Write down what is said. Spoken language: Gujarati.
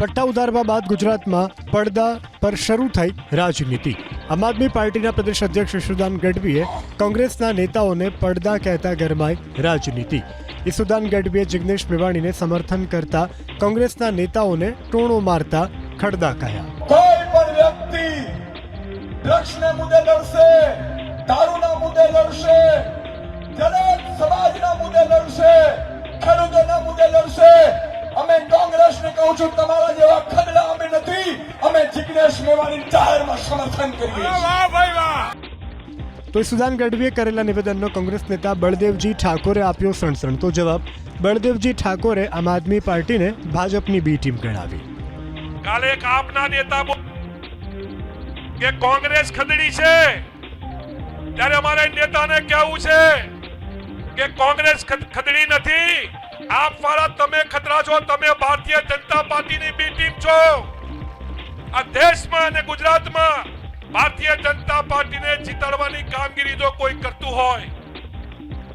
પટ્ટા ઉતારવા બાદ ગુજરાતમાં પડદા પર શરૂ થઈ રાજનીતિ. આમ આદમી પાર્ટીના પ્રદેશ અધ્યક્ષ ઈશુદાન ગઢવીએ કોંગ્રેસના નેતાઓને પડદા કહેતા ગરમાઈ રાજનીતિ. ઈસુદાન ગઢવીએ જિગ્નેશ મેવાણીને સમર્થન કરતા કોંગ્રેસના નેતાઓને ટોણો મારતા ખડદા કહ્યા કોઈ પણ વ્યક્તિ ડ્રગ્સના મુદ્દે લડશે, દારૂના મુદ્દે લડશે કહું છું તમારા જેવા ખદડા અમે નથી. અમે જિગ્નેશ મેવાણી જાહેરમાં સમર્થન કરીએ છીએ. તો સુદાન ગઢવીએ કરેલા નિવેદનનો કોંગ્રેસ નેતા બળદેવજી ઠાકોરે આપ્યો સણસણતો જવાબ. બળદેવજી ઠાકોરે આમ આદમી પાર્ટીને ભાજપની બી ટીમ ગણાવી. કાલે એક આપના નેતા બોલ- કે કોંગ્રેસ ખદડી છે. ત્યારે અમારે નેતાને કહેવું છે કે કોંગ્રેસ ખદડી નથી. આપ વાળા તમે ખતરા છો, તમે ભારતીય જનતા પાર્ટીની બી ટીમ છો. આ દેશમાં અને ગુજરાતમાં ભારતીય જનતા પાર્ટીને જીતાડવાની કામગીરી જો કોઈ કરતું હોય